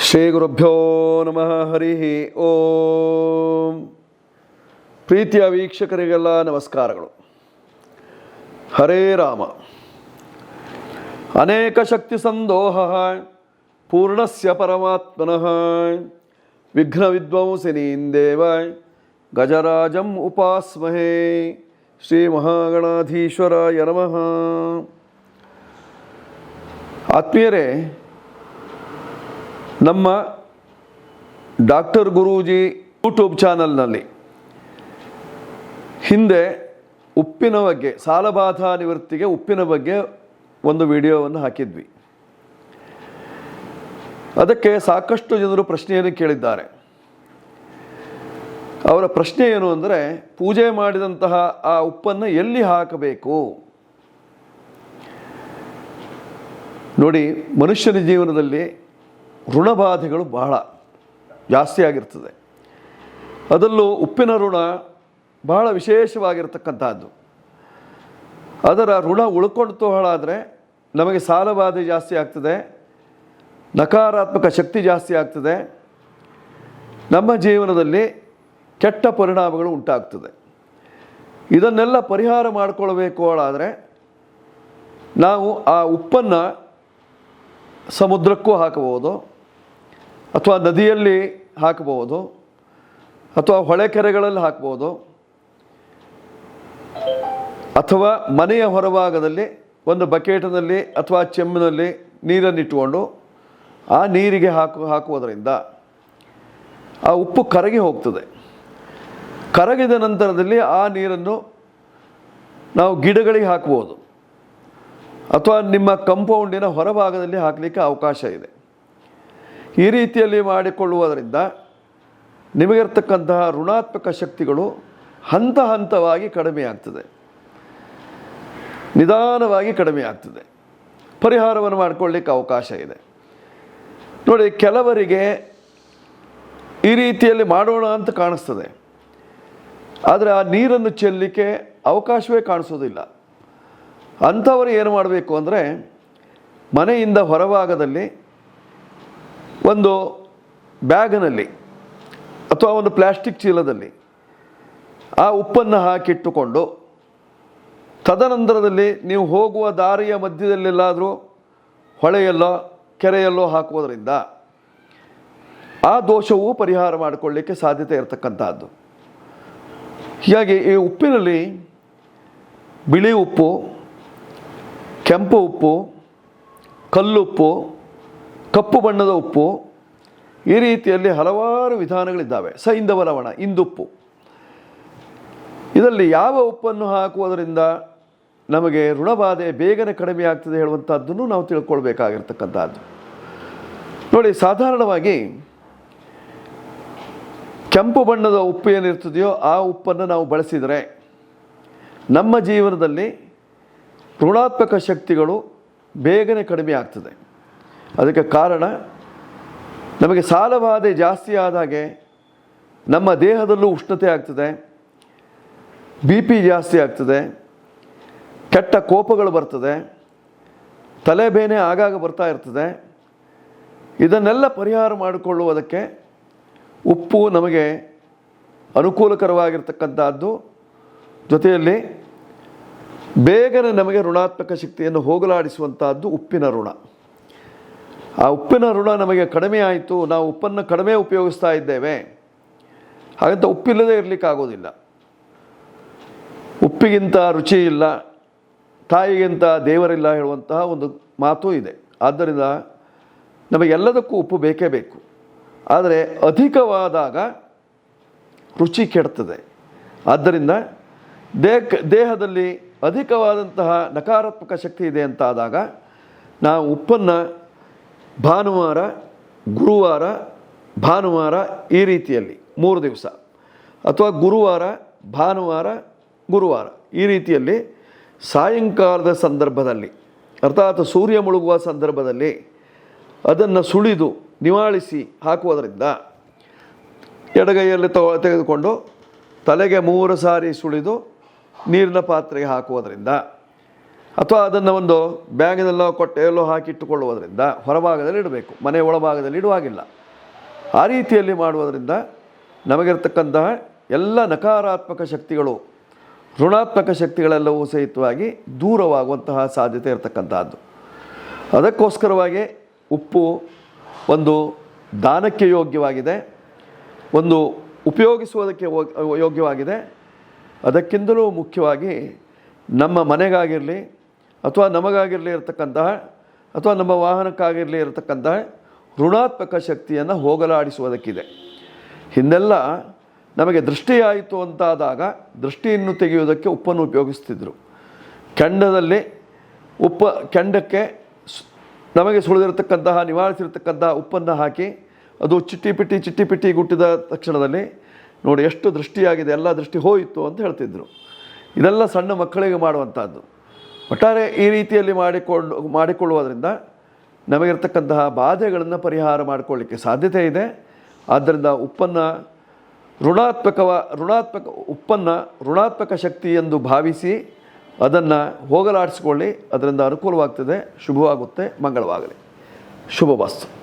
ಶ್ರೀ ಗುರುಭ್ಯೋ ನಮಃ. ಹರಿ ಓಂ. ಪ್ರೀತಿಯ ವೀಕ್ಷಕರಿಗೆಲ್ಲ ನಮಸ್ಕಾರಗಳು. ಹರೇ ರಾಮ. ಅನೇಕ ಶಕ್ತಿ ಸಂದೋಹ. ಪೂರ್ಣಸ್ಯ ಪರಮಾತ್ಮನಃ. ವಿಘ್ನ ವಿದ್ವಂಸಿನೀಂ ದೇವ ಗಜರಾಜಂ ಉಪಾಸ್ಮಹೇ. ಶ್ರೀ ಮಹಾಗಣಾಧೀಶ್ವರಾಯ ನಮಃ. ಆತ್ಮೀಯರೇ ನಮ್ಮ ಡಾಕ್ಟರ್ ಗುರೂಜಿ ಯೂಟ್ಯೂಬ್ ಚಾನಲ್ನಲ್ಲಿ ಹಿಂದೆ ಉಪ್ಪಿನ ಬಗ್ಗೆ, ಸಾಲಬಾಧಾ ನಿವೃತ್ತಿಗೆ ಉಪ್ಪಿನ ಬಗ್ಗೆ ಒಂದು ವಿಡಿಯೋವನ್ನು ಹಾಕಿದ್ವಿ. ಅದಕ್ಕೆ ಸಾಕಷ್ಟು ಜನರು ಪ್ರಶ್ನೆಯನ್ನು ಕೇಳಿದ್ದಾರೆ. ಅವರ ಪ್ರಶ್ನೆ ಏನು ಅಂದರೆ, ಪೂಜೆ ಮಾಡಿದಂತಹ ಆ ಉಪ್ಪನ್ನು ಎಲ್ಲಿ ಹಾಕಬೇಕು? ನೋಡಿ, ಮನುಷ್ಯನ ಜೀವನದಲ್ಲಿ ಋಣಬಾಧೆಗಳು ಬಹಳ ಜಾಸ್ತಿ ಆಗಿರ್ತದೆ. ಅದರಲ್ಲೂ ಉಪ್ಪಿನ ಋಣ ಬಹಳ ವಿಶೇಷವಾಗಿರ್ತಕ್ಕಂಥದ್ದು ಅದರ ಋಣ ಉಳ್ಕೊಂಡು ಹಾಳಾದರೆ ನಮಗೆ ಸಾಲಬಾಧೆ ಜಾಸ್ತಿ ಆಗ್ತದೆ, ನಕಾರಾತ್ಮಕ ಶಕ್ತಿ ಜಾಸ್ತಿ ಆಗ್ತದೆ, ನಮ್ಮ ಜೀವನದಲ್ಲಿ ಕೆಟ್ಟ ಪರಿಣಾಮಗಳು ಉಂಟಾಗ್ತದೆ. ಇದನ್ನೆಲ್ಲ ಪರಿಹಾರ ಮಾಡಿಕೊಳ್ಬೇಕು ಹಾಳಾದರೆ ನಾವು ಆ ಉಪ್ಪನ್ನು ಸಮುದ್ರಕ್ಕೂ ಹಾಕಬಹುದು ಅಥವಾ ನದಿಯಲ್ಲಿ ಹಾಕಬಹುದು, ಅಥವಾ ಹೊಳೆ ಕೆರೆಗಳಲ್ಲಿ ಹಾಕ್ಬೋದು ಅಥವಾ ಮನೆಯ ಹೊರಭಾಗದಲ್ಲಿ ಒಂದು ಬಕೆಟ್ನಲ್ಲಿ ಅಥವಾ ಚೆಮ್ಮಿನಲ್ಲಿ ನೀರನ್ನಿಟ್ಟುಕೊಂಡು ಆ ನೀರಿಗೆ ಹಾಕು, ಹಾಕುವುದರಿಂದ ಆ ಉಪ್ಪು ಕರಗಿ ಹೋಗ್ತದೆ. ಕರಗಿದ ನಂತರದಲ್ಲಿ ಆ ನೀರನ್ನು ನಾವು ಗಿಡಗಳಿಗೆ ಹಾಕ್ಬೋದು ಅಥವಾ ನಿಮ್ಮ ಕಂಪೌಂಡಿನ ಹೊರಭಾಗದಲ್ಲಿ ಹಾಕಲಿಕ್ಕೆ ಅವಕಾಶ ಇದೆ. ಈ ರೀತಿಯಲ್ಲಿ ಮಾಡಿಕೊಳ್ಳುವುದರಿಂದ ನಿಮಗಿರ್ತಕ್ಕಂತಹ ಋಣಾತ್ಮಕ ಶಕ್ತಿಗಳು ಹಂತ ಹಂತವಾಗಿ ಕಡಿಮೆಯಾಗ್ತದೆ. ನಿಧಾನವಾಗಿ ಕಡಿಮೆಯಾಗ್ತದೆ. ಪರಿಹಾರವನ್ನು ಮಾಡಿಕೊಳ್ಳಿಕ್ಕೆ ಅವಕಾಶ ಇದೆ. ನೋಡಿ, ಕೆಲವರಿಗೆ ಈ ರೀತಿಯಲ್ಲಿ ಮಾಡೋಣ ಅಂತ ಕಾಣಿಸ್ತದೆ. ಆದರೆ ಆ ನೀರನ್ನು ಚೆಲ್ಲಲಿಕ್ಕೆ ಅವಕಾಶವೇ ಕಾಣಿಸೋದಿಲ್ಲ. ಅಂಥವರು ಏನು ಮಾಡಬೇಕು ಅಂದರೆ ಮನೆಯಿಂದ ಹೊರಭಾಗದಲ್ಲಿ ಒಂದು ಬ್ಯಾಗ್ನಲ್ಲಿ ಅಥವಾ ಒಂದು ಪ್ಲಾಸ್ಟಿಕ್ ಚೀಲದಲ್ಲಿ ಆ ಉಪ್ಪನ್ನು ಹಾಕಿಟ್ಟುಕೊಂಡು ತದನಂತರದಲ್ಲಿ ನೀವು ಹೋಗುವ ದಾರಿಯ ಮಧ್ಯದಲ್ಲೆಲ್ಲಾದರೂ ಹೊಳೆಯಲ್ಲೋ ಕೆರೆಯಲ್ಲೋ ಹಾಕುವುದರಿಂದ ಆ ದೋಷವೂ ಪರಿಹಾರ ಮಾಡಿಕೊಳ್ಳಿಕ್ಕೆ ಸಾಧ್ಯತೆ ಇರತಕ್ಕಂಥದ್ದು ಹೀಗಾಗಿ ಈ ಉಪ್ಪಿನಲ್ಲಿ ಬಿಳಿ ಉಪ್ಪು, ಕೆಂಪು ಉಪ್ಪು, ಕಲ್ಲುಪ್ಪು ಕಪ್ಪು ಬಣ್ಣದ ಉಪ್ಪು, ಈ ರೀತಿಯಲ್ಲಿ ಹಲವಾರು ವಿಧಾನಗಳಿದ್ದಾವೆ. ಸೈಂಧವ ಲವಣ ಇಂದುಪ್ಪು. ಇದರಲ್ಲಿ ಯಾವ ಉಪ್ಪನ್ನು ಹಾಕುವುದರಿಂದ ನಮಗೆ ಋಣಬಾಧೆ ಬೇಗನೆ ಕಡಿಮೆ ಆಗ್ತದೆ ಹೇಳುವಂಥದ್ದನ್ನು ನಾವು ತಿಳ್ಕೊಳ್ಬೇಕಾಗಿರ್ತಕ್ಕಂಥದ್ದು. ನೋಡಿ, ಸಾಧಾರಣವಾಗಿ ಕೆಂಪು ಬಣ್ಣದ ಉಪ್ಪು ಏನಿರ್ತದೆಯೋ ಆ ಉಪ್ಪನ್ನು ನಾವು ಬಳಸಿದರೆ ನಮ್ಮ ಜೀವನದಲ್ಲಿ ಋಣಾತ್ಮಕ ಶಕ್ತಿಗಳು ಬೇಗನೆ ಕಡಿಮೆ ಆಗ್ತದೆ. ಅದಕ್ಕೆ ಕಾರಣ, ನಮಗೆ ಸಾಲಬಾಧೆ ಜಾಸ್ತಿ ಆದಾಗೆ ನಮ್ಮ ದೇಹದಲ್ಲೂ ಉಷ್ಣತೆ ಆಗ್ತದೆ, ಬಿ ಪಿ ಜಾಸ್ತಿ ಆಗ್ತದೆ, ಕೆಟ್ಟ ಕೋಪಗಳು ಬರ್ತದೆ ತಲೆಬೇನೆ ಆಗಾಗ ಬರ್ತಾ ಇರ್ತದೆ. ಇದನ್ನೆಲ್ಲ ಪರಿಹಾರ ಮಾಡಿಕೊಳ್ಳುವುದಕ್ಕೆ ಉಪ್ಪು ನಮಗೆ ಅನುಕೂಲಕರವಾಗಿರ್ತಕ್ಕಂಥದ್ದು. ಜೊತೆಯಲ್ಲಿ ಬೇಗನೆ ನಮಗೆ ಋಣಾತ್ಮಕ ಶಕ್ತಿಯನ್ನು ಹೋಗಲಾಡಿಸುವಂತಹದ್ದು ಉಪ್ಪಿನ ಋಣ. ಆ ಉಪ್ಪಿನ ಋಣ ನಮಗೆ ಕಡಿಮೆ ಆಯಿತು, ನಾವು ಉಪ್ಪನ್ನು ಕಡಿಮೆ ಉಪಯೋಗಿಸ್ತಾ ಇದ್ದೇವೆ. ಹಾಗಂತ ಉಪ್ಪಿಲ್ಲದೆ ಇರಲಿಕ್ಕಾಗೋದಿಲ್ಲ. ಉಪ್ಪಿಗಿಂತ ರುಚಿ ಇಲ್ಲ, ತಾಯಿಗಿಂತ ದೇವರಿಲ್ಲ ಹೇಳುವಂತಹ ಒಂದು ಮಾತು ಇದೆ. ಆದ್ದರಿಂದ ನಮಗೆಲ್ಲದಕ್ಕೂ ಉಪ್ಪು ಬೇಕೇ ಬೇಕು. ಆದರೆ ಅಧಿಕವಾದಾಗ ರುಚಿ ಕೆಡ್ತದೆ. ಆದ್ದರಿಂದ ದೇಹ ದೇಹದಲ್ಲಿ ಅಧಿಕವಾದಂತಹ ನಕಾರಾತ್ಮಕ ಶಕ್ತಿ ಇದೆ ಅಂತಾದಾಗ ನಾವು ಉಪ್ಪನ್ನು ಭಾನುವಾರ, ಗುರುವಾರ, ಭಾನುವಾರ ಈ ರೀತಿಯಲ್ಲಿ ಮೂರು ದಿವಸ. ಅಥವಾ ಗುರುವಾರ, ಭಾನುವಾರ, ಗುರುವಾರ ಈ ರೀತಿಯಲ್ಲಿ ಸಾಯಂಕಾಲದ ಸಂದರ್ಭದಲ್ಲಿ, ಅರ್ಥಾತ್ ಸೂರ್ಯ ಮುಳುಗುವ ಸಂದರ್ಭದಲ್ಲಿ ಅದನ್ನು ಸುಳಿದು ನಿವಾಳಿಸಿ ಹಾಕುವುದರಿಂದ ಎಡಗೈಯಲ್ಲಿ ತಗೊ, ತೆಗೆದುಕೊಂಡು ತಲೆಗೆ ಮೂರು ಸಾರಿ ಸುಳಿದು ನೀರಿನ ಪಾತ್ರೆಗೆ ಹಾಕುವುದರಿಂದ ಅಥವಾ ಅದನ್ನು ಒಂದು ಬ್ಯಾಗಿನಲ್ಲೋ ಕೊಟ್ಟೆಯಲ್ಲೋ ಹಾಕಿ ಇಟ್ಟುಕೊಳ್ಳುವುದರಿಂದ ಹೊರಭಾಗದಲ್ಲಿ ಇಡಬೇಕು, ಮನೆ ಒಳಭಾಗದಲ್ಲಿ ಇಡುವಾಗಿಲ್ಲ. ಆ ರೀತಿಯಲ್ಲಿ ಮಾಡುವುದರಿಂದ ನಮಗಿರ್ತಕ್ಕಂತಹ ಎಲ್ಲ ನಕಾರಾತ್ಮಕ ಶಕ್ತಿಗಳು, ಋಣಾತ್ಮಕ ಶಕ್ತಿಗಳೆಲ್ಲವೂ ಸಹಿತವಾಗಿ ದೂರವಾಗುವಂತಹ ಸಾಧ್ಯತೆ ಇರತಕ್ಕಂತಹದ್ದು. ಅದಕ್ಕೋಸ್ಕರವಾಗಿ ಉಪ್ಪು ಒಂದು ದಾನಕ್ಕೆ ಯೋಗ್ಯವಾಗಿದೆ, ಒಂದು ಉಪಯೋಗಿಸುವುದಕ್ಕೆ ಯೋಗ್ಯವಾಗಿದೆ. ಅದಕ್ಕಿಂತಲೂ ಮುಖ್ಯವಾಗಿ ನಮ್ಮ ಮನೆಗಾಗಿರಲಿ ಅಥವಾ ನಮಗಾಗಿರಲಿ ಇರತಕ್ಕಂತಹ, ಅಥವಾ ನಮ್ಮ ವಾಹನಕ್ಕಾಗಿರಲಿ ಇರತಕ್ಕಂತಹ ಋಣಾತ್ಮಕ ಶಕ್ತಿಯನ್ನು ಹೋಗಲಾಡಿಸುವುದಕ್ಕಿದೆ. ಹಿಂದೆಲ್ಲ ನಮಗೆ ದೃಷ್ಟಿಯಾಯಿತು ಅಂತಾದಾಗ ದೃಷ್ಟಿಯನ್ನು ತೆಗೆಯುವುದಕ್ಕೆ ಉಪ್ಪನ್ನು ಉಪಯೋಗಿಸ್ತಿದ್ರು. ಕೆಂಡದಲ್ಲಿ ಉಪ್ಪ, ಕೆಂಡಕ್ಕೆ ನಮಗೆ ಸುಳಿದಿರತಕ್ಕಂತಹ, ನಿವಾರಿಸಿರ್ತಕ್ಕಂತಹ ಉಪ್ಪನ್ನು ಹಾಕಿ ಅದು ಚಿಟ್ಟಿ ಪಿಟ್ಟಿ ಚಿಟ್ಟಿ ಪಿಟ್ಟಿ ಗುಟ್ಟಿದ ತಕ್ಷಣದಲ್ಲಿ ನೋಡಿ ಎಷ್ಟು ದೃಷ್ಟಿಯಾಗಿದೆ, ಎಲ್ಲ ದೃಷ್ಟಿ ಹೋಯಿತು ಅಂತ ಹೇಳ್ತಿದ್ರು. ಇದೆಲ್ಲ ಸಣ್ಣ ಮಕ್ಕಳಿಗೆ ಮಾಡುವಂಥದ್ದು. ಒಟ್ಟಾರೆ ಈ ರೀತಿಯಲ್ಲಿ ಮಾಡಿಕೊಂಡು, ಮಾಡಿಕೊಳ್ಳುವುದರಿಂದ ನಮಗಿರ್ತಕ್ಕಂತಹ ಬಾಧೆಗಳನ್ನು ಪರಿಹಾರ ಮಾಡಿಕೊಳ್ಳಿಕ್ಕೆ ಸಾಧ್ಯತೆ ಇದೆ. ಆದ್ದರಿಂದ ಉಪ್ಪನ್ನು ಋಣಾತ್ಮಕವ, ಋಣಾತ್ಮಕ, ಉಪ್ಪನ್ನು ಋಣಾತ್ಮಕ ಶಕ್ತಿ ಎಂದು ಭಾವಿಸಿ ಅದನ್ನು ಹೋಗಲಾಡಿಸಿಕೊಳ್ಳಿ. ಅದರಿಂದ ಅನುಕೂಲವಾಗ್ತದೆ. ಶುಭವಾಗುತ್ತೆ. ಮಂಗಳವಾಗಲಿ. ಶುಭವಾಸ್ತು